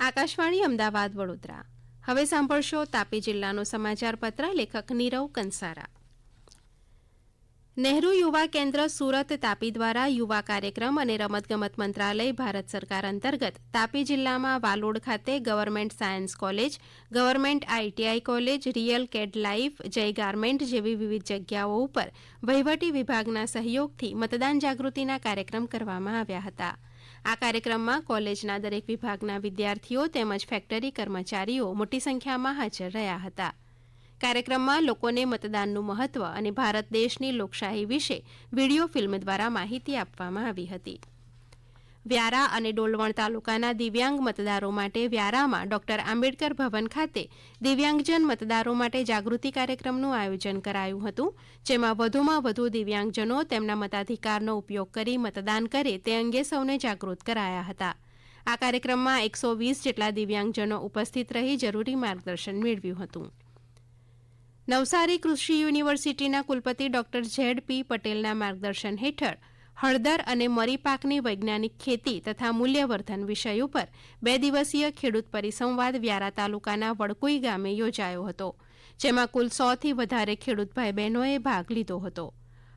આકાશવાણી અમદાવાદ વડોદરા. હવે સાંભળશો તાપી જિલ્લાનો સમાચાર પત્ર લેખક નીરવ કંસારા. નહેરુ યુવા કેન્દ્ર સુરત તાપી દ્વારા યુવા કાર્યક્રમ અને રમતગમત મંત્રાલય ભારત સરકાર અંતર્ગત તાપી જિલ્લામાં વાલોડ ખાતે government science college, government ITI college, real કેડ life, Jay garment જેવી વિવિધ જગ્યાઓ ઉપર વહીવટી વિભાગના સહયોગથી મતદાન જાગૃતિના કાર્યક્રમ કરવામાં આવ્યા હતા. આ કાર્યક્રમમાં કોલેજના દરેક વિભાગના વિદ્યાર્થીઓ તેમજ ફેક્ટરી કર્મચારીઓ મોટી સંખ્યામાં હાજર રહ્યા હતા. કાર્યક્રમમાં લોકોને મતદાનનું મહત્વ અને ભારત દેશની લોકશાહી વિશે વીડિયો ફિલ્મ દ્વારા માહિતી આપવામાં આવી હતી. વ્યારા અને ડોલવણ તાલુકાના દિવ્યાંગ મતદારો માટે વ્યારામાં ડોક્ટર આંબેડકર ભવન ખાતે દિવ્યાંગજન મતદારો માટે જાગૃતિ કાર્યક્રમનું આયોજન કરાયું હતું, જેમાં વધુમાં વધુ દિવ્યાંગજનો તેમના મતાધિકારનો ઉપયોગ કરી મતદાન કરે તે અંગે સૌને જાગૃત કરાયા હતા. આ કાર્યક્રમમાં એકસો વીસ જેટલા દિવ્યાંગજનો ઉપસ્થિત રહી જરૂરી માર્ગદર્શન મેળવ્યું હતું. નવસારી કૃષિ યુનિવર્સિટીના કુલપતિ ડોક્ટર ઝેડ પી પટેલના માર્ગદર્શન હેઠળ હળદર અને મરી પાકની વૈજ્ઞાનિક ખેતી તથા મૂલ્યવર્ધન વિષય ઉપર બે દિવસીય ખેડૂત પરિસંવાદ વ્યારા તાલુકાના વડકુઈ ગામે યોજાયો હતો, જેમાં કુલ સોથી વધારે ખેડૂત ભાઈ બહેનોએ ભાગ લીધો હતો.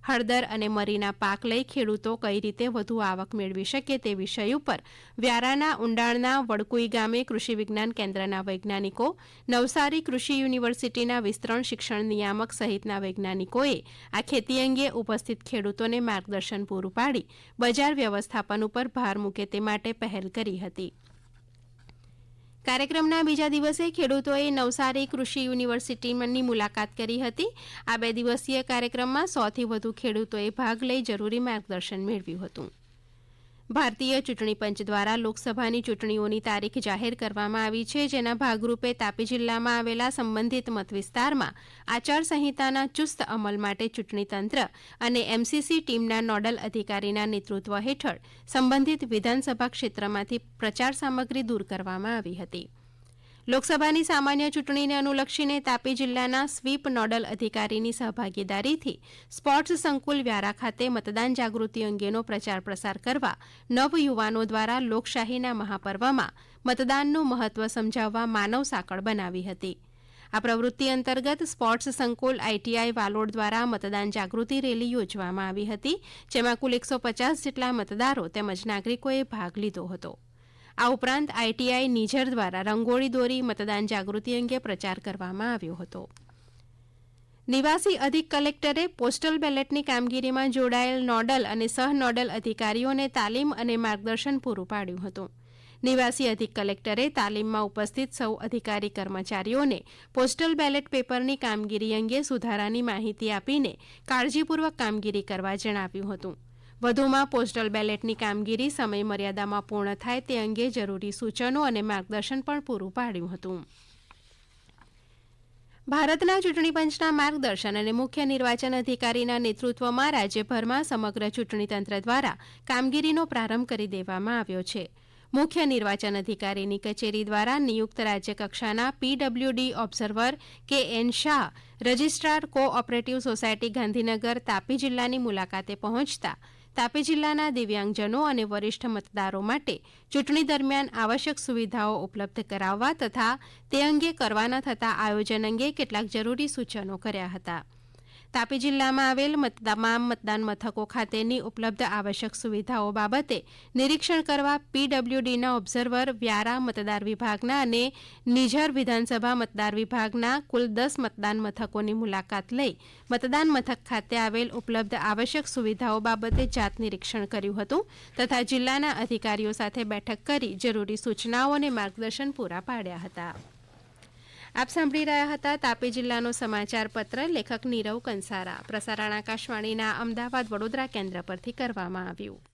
હળદર અને મરીના પાક લઈ ખેડૂતો કઈ રીતે વધુ આવક મેળવી શકે તે વિષય ઉપર વ્યારાના ઊંડાણના વડકુઈ ગામે કૃષિ વિજ્ઞાન કેન્દ્રના વૈજ્ઞાનિકો, નવસારી કૃષિ યુનિવર્સિટીના વિસ્તરણ શિક્ષણ નિયામક સહિતના વૈજ્ઞાનિકોએ આ ખેતી અંગે ઉપસ્થિત ખેડૂતોને માર્ગદર્શન પૂરું પાડી બજાર વ્યવસ્થાપન ઉપર ભાર મૂકે તે માટે પહેલ કરી હતી. કાર્યક્રમના બીજા દિવસે ખેડૂતોએ નવસારી કૃષિ યુનિવર્સિટીની મુલાકાત કરી હતી. આ બે દિવસીય કાર્યક્રમમાં સોથી વધુ ખેડૂતોએ ભાગ લઈ જરૂરી માર્ગદર્શન મેળવ્યું હતું. ભારતીય ચૂંટણી પંચ દ્વારા લોકસભાની ચૂંટણીઓની તારીખ જાહેર કરવામાં આવી છે, જેના ભાગરૂપે તાપી જિલ્લામાં આવેલા સંબંધિત મતવિસ્તારમાં આચારસંહિતાના ચુસ્ત અમલ માટે ચૂંટણી તંત્ર અને એમસીસી ટીમના નોડલ અધિકારીના નેતૃત્વ હેઠળ સંબંધિત વિધાનસભા ક્ષેત્રમાંથી પ્રચાર સામગ્રી દૂર કરવામાં આવી હતી. લોકસભાની સામાન્ય ચૂંટણીને અનુલક્ષીને તાપી જિલ્લાના સ્વીપ નોડલ અધિકારીની સહભાગીદારીથી સ્પોર્ટ્સ સંકુલ વ્યારા ખાતે મતદાન જાગૃતિ અંગેનો પ્રચાર પ્રસાર કરવા નવયુવાનો દ્વારા લોકશાહીના મહાપર્વમાં મતદાનનું મહત્વ સમજાવવા માનવ સાંકળ બનાવી હતી. આ પ્રવૃત્તિ અંતર્ગત સ્પોર્ટ્સ સંકુલ આઈટીઆઈ વાલોડ દ્વારા મતદાન જાગૃતિ રેલી યોજવામાં આવી હતી, જેમાં કુલ એકસો પચાસ જેટલા મતદારો તેમજ નાગરિકોએ ભાગ લીધો હતો. આ ઉપરાંત આઈટીઆઈ નિઝર દ્વારા રંગોળી દોરી મતદાન જાગૃતિ અંગે પ્રચાર કરવામાં આવ્યો હતો. નિવાસી અધિક કલેક્ટરે પોસ્ટલ બેલેટની કામગીરીમાં જોડાયેલ નોડલ અને સહ નોડલ અધિકારીઓને તાલીમ અને માર્ગદર્શન પૂરું પાડ્યું હતું. નિવાસી અધિક કલેક્ટરે તાલીમમાં ઉપસ્થિત સૌ અધિકારી કર્મચારીઓને પોસ્ટલ બેલેટ પેપરની કામગીરી અંગે સુધારાની માહિતી આપીને કાળજીપૂર્વક કામગીરી કરવા જણાવ્યું હતું. વધુમાં પોસ્ટલ બેલેટની કામગીરી સમય મર્યાદામાં પૂર્ણ થાય તે અંગે જરૂરી સૂચનો અને માર્ગદર્શન પણ પૂરું પાડ્યું હતું. ભારતના ચૂંટણી પંચના માર્ગદર્શન અને મુખ્ય નિર્વાચન અધિકારીના નેતૃત્વમાં રાજ્યભરમાં સમગ્ર ચૂંટણી તંત્ર દ્વારા કામગીરીનો પ્રારંભ કરી દેવામાં આવ્યો છે. મુખ્ય નિર્વાચન અધિકારીની કચેરી દ્વારા નિયુક્ત રાજ્યકક્ષાના PWD observer K N Shah, registrar cooperative society Gandhinagar, Tapi જિલ્લાની મુલાકાતે પહોંચતા તાપી જિલ્લાના દિવ્યાંગજનો અને વરિષ્ઠ મતદારો માટે ચૂંટણી દરમિયાન આવશ્યક સુવિધાઓ ઉપલબ્ધ કરાવવા તથા તે અંગે કરવાના થતા આયોજન અંગે કેટલાક જરૂરી સૂચનો કર્યા હતા. તાપી જિલ્લામાં આવેલ તમામ મતદાન મથકો ખાતેની ઉપલબ્ધ આવશ્યક સુવિધાઓ બાબતે નિરીક્ષણ કરવા પીડબ્લ્યુડીના ઓબ્ઝર્વર વ્યારા મતદાર વિભાગના અને નિઝર વિધાનસભા મતદાર વિભાગના કુલ દસ મતદાન મથકોની મુલાકાત લઈ મતદાન મથક ખાતે આવેલ ઉપલબ્ધ આવશ્યક સુવિધાઓ બાબતે જાત નિરીક્ષણ કર્યું હતું તથા જિલ્લાના અધિકારીઓ સાથે બેઠક કરી જરૂરી સૂચનાઓ અને માર્ગદર્શન પૂરા પાડ્યા હતા. આપ સાંભળી રહ્યા હતા તાપી જિલ્લાનો સમાચાર પત્ર લેખક નીરવ કંસારા. પ્રસારણ આકાશવાણીના અમદાવાદ વડોદરા કેન્દ્ર પરથી કરવામાં આવ્યું.